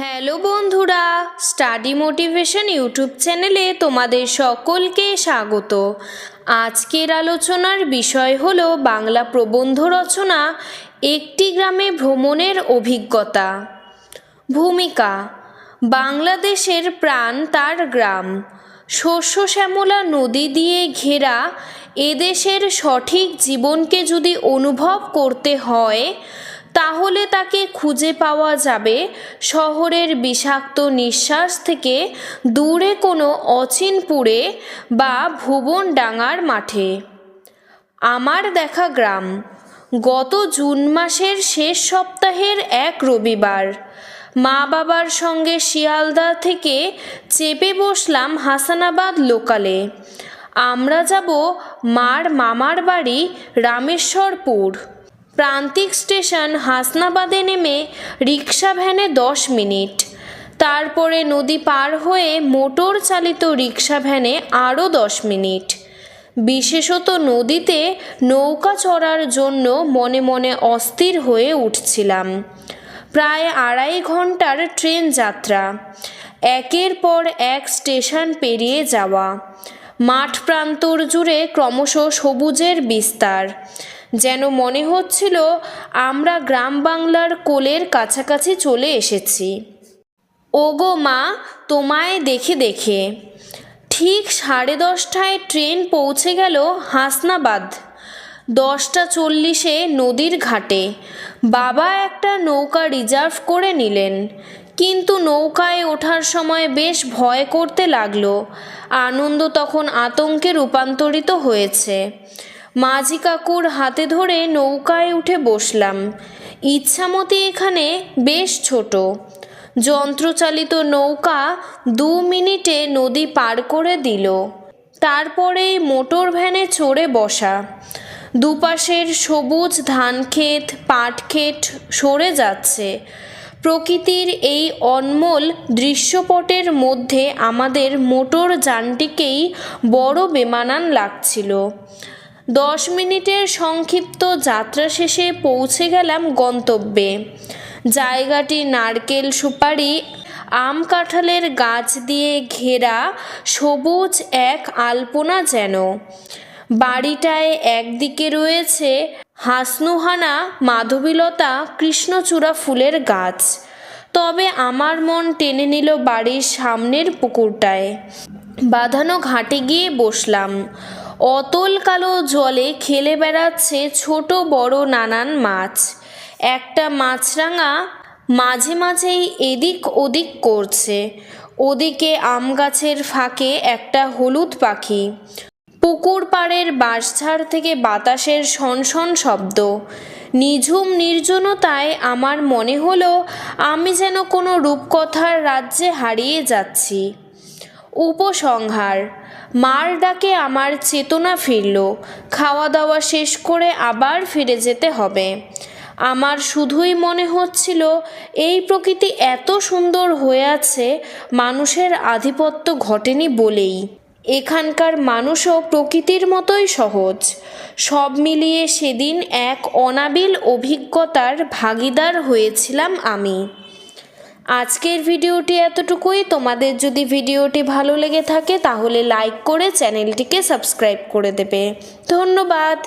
Hello বন্ধুরা, study motivation YouTube চ্যানেলে তোমাদের সকলকে স্বাগত। আজকের আলোচনার বিষয় হলো বাংলা প্রবন্ধ রচনা, একটি গ্রামে ভ্রমণের অভিজ্ঞতা। ভূমিকা, বাংলাদেশের প্রাণ তার গ্রাম। শস্য শ্যামলা নদী দিয়ে ঘেরা, এদেশের সঠিক জীবনকে যদি অনুভব করতে হয় তাহলে তাকে খুঁজে পাওয়া যাবে শহরের বিষাক্ত নিঃশ্বাস থেকে দূরে কোনো অচিনপুরে বা ভুবনডাঙার মাঠে। আমার দেখা গ্রাম। গত জুন মাসের শেষ সপ্তাহের এক রবিবার। মা বাবার সঙ্গে শিয়ালদা থেকে চেপে বসলাম হাসানাবাদ লোকালে। আমরা যাব মার মামার বাড়ি রামেশ্বরপুর। প্রান্তিক স্টেশন হাসনাবাদে নেমে রিক্সা ভ্যানে দশ মিনিট। তারপরে নদী পার হয়ে মোটর চালিত রিক্সা ভ্যানে আরও দশ মিনিট। বিশেষত নদীতে নৌকা চড়ার জন্য মনে মনে অস্থির হয়ে উঠছিলাম। প্রায় আড়াই ঘণ্টার ট্রেন যাত্রা। একের পর এক স্টেশন পেরিয়ে যাওয়া। মাঠ প্রান্তর জুড়ে ক্রমশ সবুজের বিস্তার। যেন মনে হচ্ছিল আমরা গ্রাম বাংলার কোলের কাছাকাছি চলে এসেছি। ওগো মা, তোমায় দেখে দেখে। ঠিক সাড়ে দশটায় ট্রেন পৌঁছে গেল হাসনাবাদ। দশটা চল্লিশে নদীর ঘাটে। বাবা একটা নৌকা রিজার্ভ করে নিলেন। কিন্তু নৌকায় ওঠার সময় বেশ ভয় করতে লাগল। আনন্দ তখন আতঙ্কে রূপান্তরিত হয়েছে। মাঝি কাকুর হাতে ধরে নৌকায় উঠে বসলাম। ইচ্ছামতি এখানে বেশ ছোট। যন্ত্রচালিত নৌকা দু মিনিটে নদী পার করে দিল। তারপরেই মোটর ভ্যানে চড়ে বসা। দুপাশের সবুজ ধানক্ষেত পাটক্ষেত সরে যাচ্ছে। প্রকৃতির এই অনমোল দৃশ্যপটের মধ্যে আমাদের মোটর যানটিকেই বড় বেমানান লাগছিল। দশ মিনিটের সংক্ষিপ্ত যাত্রা শেষে পৌঁছে গেলাম গন্তব্যে। জায়গাটি নারকেল সুপারি, আম কাঁঠালের গাছ দিয়ে ঘেরা, সবুজ এক আলপনা যেন। বাড়িটায় একদিকে রয়েছে হাসনুহানা মাধবীলতা কৃষ্ণচূড়া ফুলের গাছ। তবে আমার মন টেনে নিল বাড়ির সামনের পুকুরটায়। বাঁধানো ঘাটে গিয়ে বসলাম। অতল কালো জলে খেলে বেড়াচ্ছে ছোট বড় নানান মাছ। একটা মাছরাঙা মাঝে মাঝেই এদিক ওদিক করছে। ওদিকে আম গাছের ফাঁকে একটা হলুদ পাখি। পুকুর পাড়ের বাঁশঝাড় থেকে বাতাসের শনশন শব্দ। নিঝুম নির্জনতায় আমার মনে হলো, আমি যেন কোনো রূপকথার রাজ্যে হারিয়ে যাচ্ছি। উপসংহার, মার ডাকে আমার চেতনা ফিরল খাওয়া দাওয়া শেষ করে আবার ফিরে যেতে হবে। আমার শুধুই মনে হচ্ছিল, এই প্রকৃতি এত সুন্দর হয়ে আছে, মানুষের আধিপত্য ঘটেনি বলেই। এখানকার মানুষও প্রকৃতির মতোই সহজ। সব মিলিয়ে সেদিন এক অনাবিল অভিজ্ঞতার ভাগিদার হয়েছিলাম আমি। আজকের ভিডিওটি এতটুকুই। তোমাদের যদি ভিডিওটি ভালো লেগে থাকে, তাহলে লাইক করে চ্যানেলটিকে সাবস্ক্রাইব করে দেবে। ধন্যবাদ।